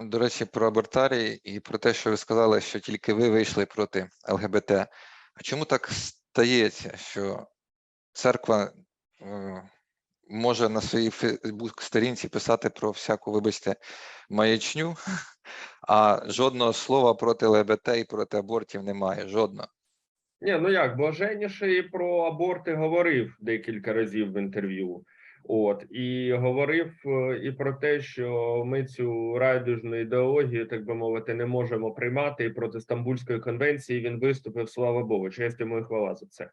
До речі, про абортарії і про те, що ви сказали, що тільки ви вийшли проти ЛГБТ. А чому так стається, що церква е, може на своїй Фейсбук-сторінці писати про всяку, вибачте, маячню, а жодного слова проти ЛГБТ і проти абортів немає. Жодного. Ні, ну як, блаженніший про аборти говорив декілька разів в інтерв'ю. От і говорив е, і про те, що ми цю райдужну ідеологію, так би мовити, не можемо приймати. І проти Стамбульської конвенції він виступив. Слава Богу, честь йому і хвала за це.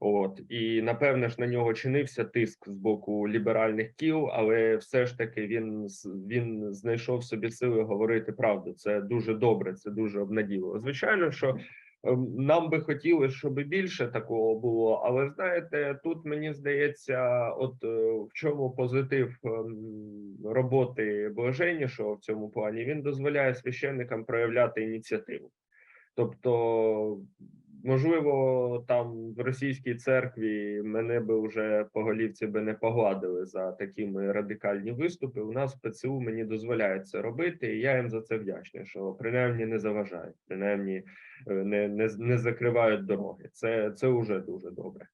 От і напевне ж на нього чинився тиск з боку ліберальних кіл, але все ж таки він він знайшов собі сили говорити правду. Це дуже добре, це дуже обнадійливо. Звичайно, що Нам би хотілося, щоб більше такого було, але знаєте, тут мені здається, от е, в чому позитив ем, роботи блаженнішого в цьому плані він дозволяє священникам проявляти ініціативу. Тобто, можливо, там в російській церкві мене би вже по голівці би не погладили за такі мої радикальні виступи. У нас ПЦУ мені дозволяють це робити, і я їм за це вдячний, що принаймні не заважають, принаймні е, не, не, не закривають дороги. Це, це вже дуже добре.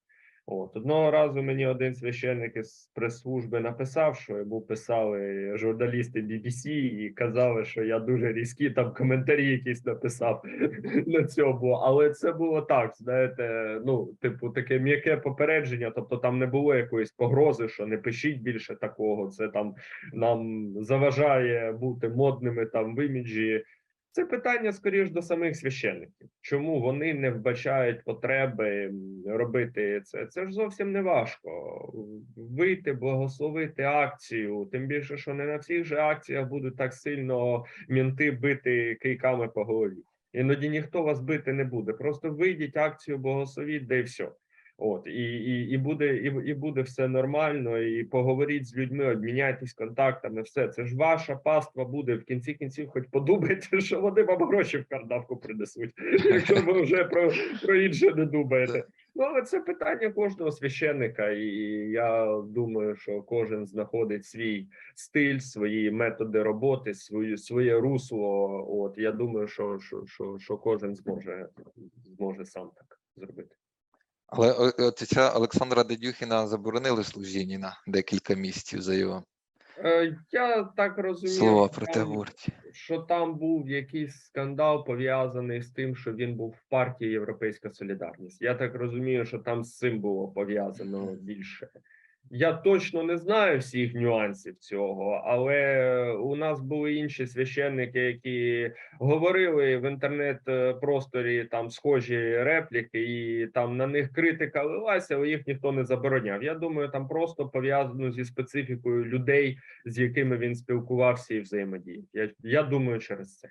От одного разу мені один священник із прес-служби написав, що йому писали журналісти BBC і казали, що я дуже різкі там коментарі якісь написав на цьому. Але це було так, знаєте, ну, типу, таке м'яке попередження. Тобто там не було якоїсь погрози, що не пишіть більше такого. Це там нам заважає бути модними там в іміджі. Це питання скоріш до самих священників. Чому вони не вбачають потреби робити це? Це ж зовсім не важко. Вийти, благословити акцію. Тим більше, що не на всіх же акціях будуть так сильно мінти бити кийками по голові. Іноді ніхто вас бити не буде. Просто вийдіть акцію, благословіть, де й все. От і, і, і буде і, і буде все нормально. І поговоріть з людьми, обміняйтесь контактами. Все це ж ваша паства буде в кінці кінців. Хоч подумайте, що вони вам гроші в кардавку принесуть, якщо ви вже про, про інше не думаєте. Ну але це питання кожного священника, і я думаю, що кожен знаходить свій стиль, свої методи роботи, свою своє русло. От я думаю, що, що, що, що кожен зможе зможе сам так зробити. Але отця Олександра Дедюхіна заборонили служіння на декілька місців за його Е, Я так розумію, слова що там, що там був якийсь скандал пов'язаний з тим, що він був в партії Європейська Солідарність. Я так розумію, що там з цим було пов'язано більше. Я точно не знаю всіх нюансів цього, але у нас були інші священники, які говорили в інтернет-просторі там схожі репліки, і там на них критика лилася, але їх ніхто не забороняв. Я думаю, там просто пов'язано зі специфікою людей, з якими він спілкувався і взаємодіяв. Я, я думаю, через це.